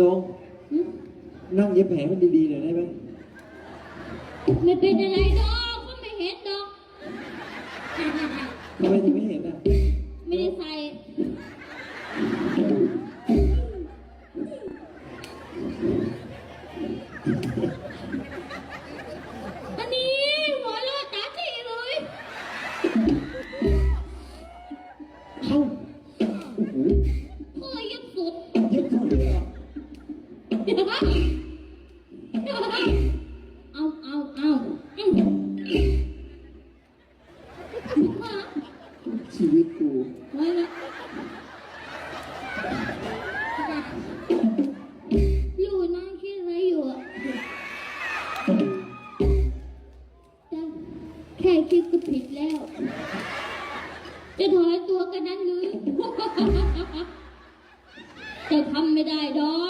น้องหึนั่งเย็บแผลมันดีๆหน่อยได้ไหมไม่เป็นอะไรดอกก็ไม่เห็นดอกทำไมถึงไม่เห็นอะ ไม่ได้ใส่อันนี้หัวเราะตาจีเลยเข้าโอ้โหพ่อยังสุด เอาเอาเอาชีวิตกูไว้ละอยู่นั่งคิดอะไรอยู่อะแค่คิดก็ผิดแล้ว จะถอยตัวกันนั้นหรือ จะทำไม่ได้ดอก